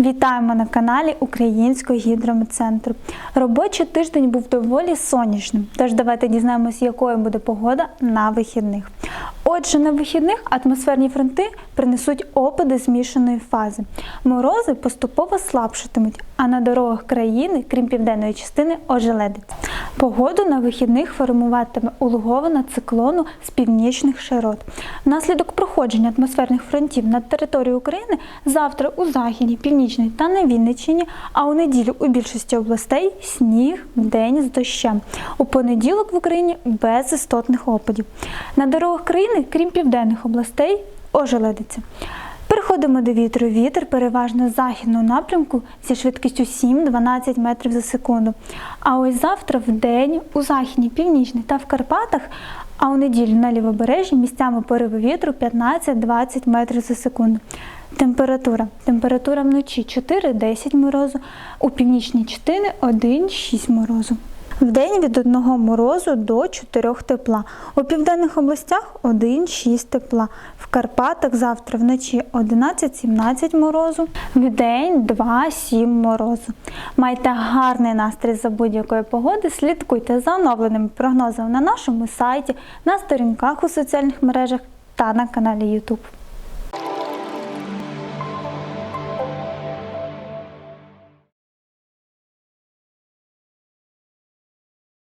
Вітаємо на каналі Українського гідрометцентру. Робочий тиждень був доволі сонячним, тож давайте дізнаємось, якою буде погода на вихідних. Отже, на вихідних атмосферні фронти принесуть опади змішаної фази. Морози поступово слабшатимуть, а на дорогах країни, крім південної частини, ожеледиться. Погоду на вихідних формуватиме улугована циклону з північних широт. Внаслідок проходження атмосферних фронтів над територією України завтра у Західній, Північній та на Вінниччині, а у неділю у більшості областей сніг вдень з дощем. У понеділок в Україні без істотних опадів. На дорогах країни, крім південних областей, ожеледиться. Переходимо до вітру. Вітер переважно західного напрямку зі швидкістю 7-12 метрів за секунду. А ось завтра в день у західній, північній та в Карпатах, а у неділю на лівобережжі місцями пориви вітру 15-20 метрів за секунду. Температура. Температура вночі 4-10 морозу, у північній частини 1-6 морозу. Вдень від 1 морозу до 4 тепла. У південних областях 1-6 тепла. В Карпатах завтра вночі 11-17 морозу, вдень 2-7 морозу. Майте гарний настрій за будь-якої погоди. Слідкуйте за оновленими прогнозами на нашому сайті, на сторінках у соціальних мережах та на каналі YouTube.